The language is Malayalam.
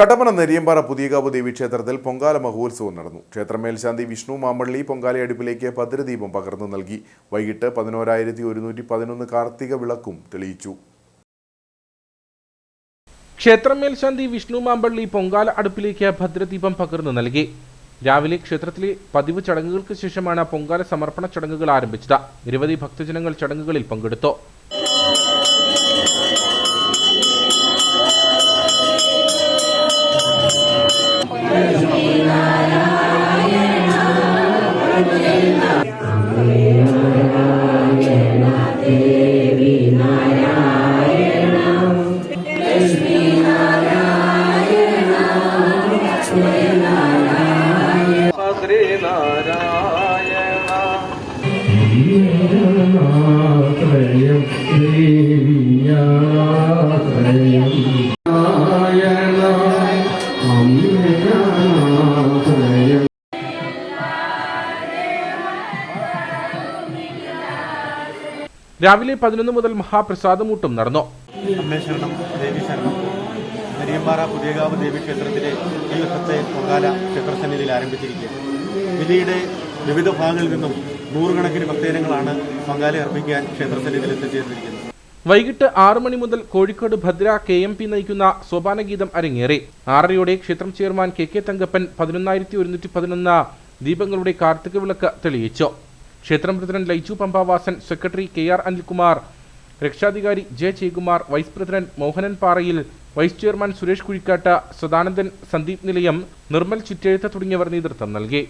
കട്ടപ്പന നെരിയമ്പാറ പുതിയകാവ് ദേവീക്ഷേത്രത്തിൽ പൊങ്കാല മഹോത്സവം നടന്നു. ക്ഷേത്രമേൽശാന്തി വിഷ്ണു മാമ്പള്ളി പൊങ്കാലയടുപ്പിലേക്ക് ഭദ്രദീപം പകർന്നു നൽകി. വൈകിട്ട് പതിനോരായിരത്തി ഒരുന്നൂറ്റി പതിനൊന്ന് കാർത്തിക വിളക്കും തെളിയിച്ചു. ക്ഷേത്രമേൽശാന്തി വിഷ്ണു മാമ്പള്ളി പൊങ്കാല അടുപ്പിലേക്ക് ഭദ്രദീപം പകർന്നു നൽകി. രാവിലെ ക്ഷേത്രത്തിലെ പതിവ് ചടങ്ങുകൾക്ക് ശേഷമാണ് പൊങ്കാല സമർപ്പണ ചടങ്ങുകൾ ആരംഭിച്ചത്. നിരവധി ഭക്തജനങ്ങൾ ചടങ്ങുകളിൽ പങ്കെടുത്തു. ത്രയം ദേവിയാത്രയം. നാരായണ അമ്മയാത്രയം രാവിലെ പതിനൊന്ന് മുതൽ മഹാപ്രസാദമൂട്ടും നടന്നു. അമ്മേ ശരണം ദേവി ശരണം. നെരിയമ്പാറ പുതിയകാവ് ദേവീക്ഷേത്രത്തിലെ ഈ വർഷത്തെ പൊങ്കാല ക്ഷേത്രസന്നിധിയിൽ ആരംഭിച്ചിരിക്കുകയാണ്. ജില്ലയുടെ വിവിധ ഭാഗങ്ങളിൽ നിന്നും നൂറുകണക്കിന് ഭക്തജനങ്ങളാണ് പൊങ്കാല അർപ്പിക്കാൻ ക്ഷേത്രത്തിൽ ക്ഷേത്രസന്നിധിയിൽ എത്തിച്ചേർന്നിരിക്കുന്നത്. വൈകിട്ട് ആറു മണി മുതൽ Kozhikode Bhadra K M P നയിക്കുന്ന സോപാനഗീതം അരങ്ങേറി. ആറരയോടെ ക്ഷേത്രം ചെയർമാൻ കെ കെ തങ്കപ്പൻ പതിനൊന്നായിരത്തി ഒരുന്നൂറ്റി പതിനൊന്ന് ദീപങ്ങളുടെ കാർത്തിക വിളക്ക് തെളിയിച്ചു. ക്ഷേത്രം president Laiju Pampavasan secretary K R Anilkumar രക്ഷാധികാരി J Jayakumar vice president Mohanan Parayil vice chairman Suresh Kuzhikkatta Sadanandan Sandeep Nilayam Nirmal ചുറ്റെഴുത്ത തുടങ്ങിയവർ നേതൃത്വം നൽകി.